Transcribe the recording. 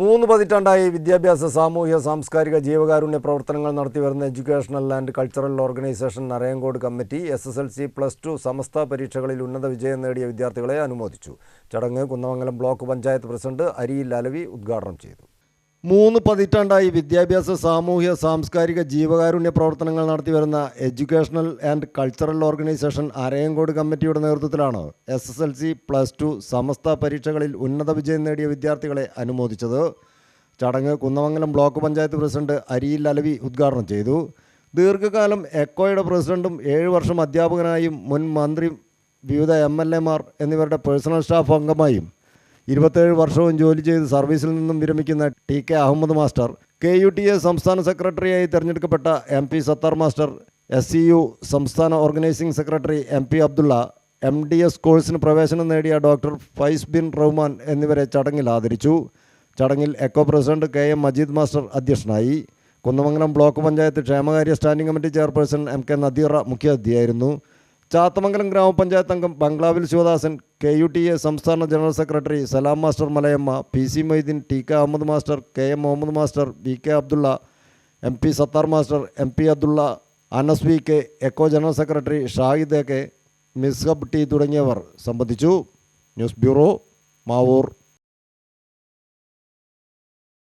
മൂന്ന് പതിറ്റാണ്ടായി വിദ്യാഭ്യാസ സാമൂഹ്യ സാംസ്കാരിക ജീവകാരുണ്യ പ്രവർത്തനങ്ങൾ നടത്തിവരുന്ന educational and cultural organisation Narayankode committee S S L C plus two Samastha പരീക്ഷകളിൽ ഉന്നത വിജയം നേടിയ വിദ്യാർത്ഥികളെ അനുമോദിച്ചു. ചടങ്ങ് കുന്നമംഗലം ബ്ലോക്ക് പഞ്ചായത്ത് പ്രസിഡന്റ് അരിയിൽ അലവി ഉദ്ഘാടനം ചെയ്തു. മൂന്ന് പതിറ്റാണ്ടായി വിദ്യാഭ്യാസ സാമൂഹ്യ സാംസ്കാരിക ജീവകാരുണ്യ പ്രവർത്തനങ്ങൾ നടത്തി വരുന്ന educational and cultural organisation Arayankode കമ്മിറ്റിയുടെ നേതൃത്വത്തിലാണ് S S L C plus two Samastha പരീക്ഷകളിൽ ഉന്നത വിജയം നേടിയ വിദ്യാർത്ഥികളെ അനുമോദിച്ചത്. ചടങ്ങ് കുന്നമംഗലം ബ്ലോക്ക് പഞ്ചായത്ത് പ്രസിഡന്റ് അരിയിൽ അലവി ഉദ്ഘാടനം ചെയ്തു. ദീർഘകാലം എക്കോയുടെ പ്രസിഡന്റും ഏഴ് വർഷം അധ്യാപകനായും മുൻ മന്ത്രി വിവിധ എം എൽ എമാർ എന്നിവരുടെ പേഴ്സണൽ സ്റ്റാഫ് അംഗമായും ഇരുപത്തേഴ് വർഷവും ജോലി ചെയ്ത് സർവീസിൽ നിന്നും വിരമിക്കുന്ന T K Ahammad master K U T A സംസ്ഥാന സെക്രട്ടറിയായി തിരഞ്ഞെടുക്കപ്പെട്ട M P Sathar master S C U സംസ്ഥാന organising secretary M P Abdulla M D S കോഴ്സിന് പ്രവേശനം നേടിയ ഡോക്ടർ ഫൈസ് ബിൻ റഹ്മാൻ എന്നിവരെ ചടങ്ങിൽ ആദരിച്ചു. ചടങ്ങിൽ ECO president K M Majeed master അധ്യക്ഷനായി. കുന്നമംഗലം ബ്ലോക്ക് പഞ്ചായത്ത് ക്ഷേമകാര്യ standing committee chairperson M K Nadeera മുഖ്യാതിഥിയായിരുന്നു. Chathamangalam ഗ്രാമപഞ്ചായത്ത് അംഗം ബംഗ്ലാവിൽ Sivadasan K U T A സംസ്ഥാന general secretary Salam master Malayamma P C Moideen T K Ahammad master K M Muhammad master V K Abdulla M P Sathar master M P Abdulla Anas V K ECO general secretary Shahid K Mishab T തുടങ്ങിയവർ സംബന്ധിച്ചു. News bureau Mavoor.